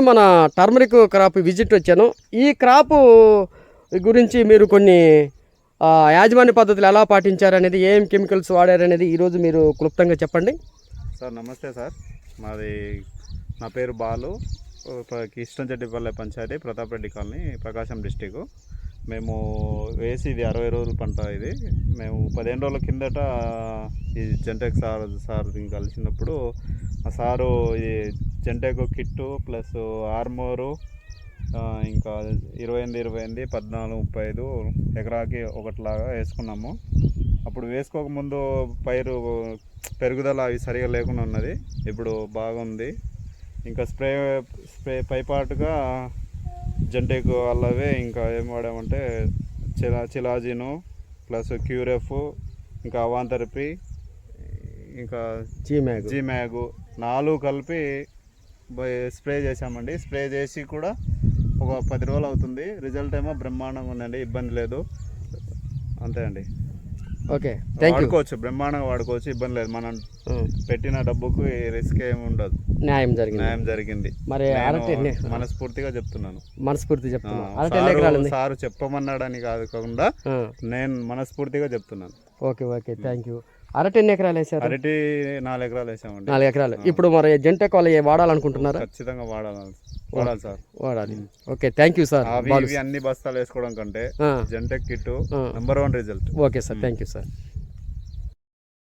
మన turmeric crop visit వచ్చాను. ఈ క్రాప్ గురించి మీరు కొన్ని యాజమాన్య పద్ధతులు ఎలా పాటించారు అనేది ఏం కెమికల్స్ వాడారు అనేది ఈరోజు మీరు క్లుప్తంగా చెప్పండి. సార్ నమస్తే సార్. మాది నా పేరు బాలు. ప- కిష్టంచెట్టిపల్లె పంచాయతీ ప్రతాప్ రెడ్డి కాలనీ ప్రకాశం డిస్టిక్ మేము వేసి ఇది అరవై రోజుల పంట ఇది. మేము పదిహేను రోజుల కిందట ఈ జెంటెక్ సార్ సార్ కలిసినప్పుడు ఆ సారు ఇది జెంటెక్ కిట్టు ప్లస్ ఆర్మోరు ఇంకా ఇరవై ఎనిమిది ఇరవై ఎనిమిది పద్నాలుగు ముప్పై ఐదు ఎకరాకి ఒకటిలాగా వేసుకున్నాము. అప్పుడు వేసుకోకముందు పైరు పెరుగుదల అవి సరిగా లేకుండా ఉన్నది. ఇప్పుడు బాగుంది. ఇంకా స్ప్రే స్ప్రే పైపాటుగా జంటేక్ అల్లవే ఇంకా ఏం వాడామంటే చిలా చిలాజిను ప్లస్ క్యూరెఫ్ ఇంకా అవాంతరపి ఇంకా జీ మ్యాగ్ జీ మ్యాగు నాలుగు కలిపి స్ప్రే చేసామండి స్ప్రే చేసి కూడా ఒక పది రోజులు అవుతుంది. రిజల్ట్ ఏమో బ్రహ్మాండంగా ఉందండి. ఇబ్బంది లేదు. అంతే అండి. ఓకే. వాడుకోవచ్చు. బ్రహ్మాండంగా వాడుకోవచ్చు. ఇబ్బంది లేదు. మనం పెట్టిన డబ్బుకు రిస్క్ ఏమి ఉండదు. న్యాయం జరిగింది. న్యాయం జరిగింది. మరి మనస్ఫూర్తిగా చెప్తున్నాను. మనస్ఫూర్తి ఆ, చెప్తున్నా అరటి ఎన్ని ఎకరాలు సారు చెప్పమన్నాడని కాదు కాకుండా నేను మనస్ఫూర్తిగా చెప్తున్నాను. Okay okay. Thank you. అరటి ఎన్ని ఎకరాలు వేసారు అరటి నాలుగు ఎకరాలు వేసామండి. నాలుగు ఎకరాలు. ఇప్పుడు మరి జంటెక్ వాళ్ళు వాడాలనుకుంటున్నారా? ఖచ్చితంగా వాడాలి. వాడాలి సార్. వాడాలి. Okay thank you sir. అన్ని బస్తాలు వేసుకోవడం కంటే Gentek kit. Number one result. Okay sir thank you sir.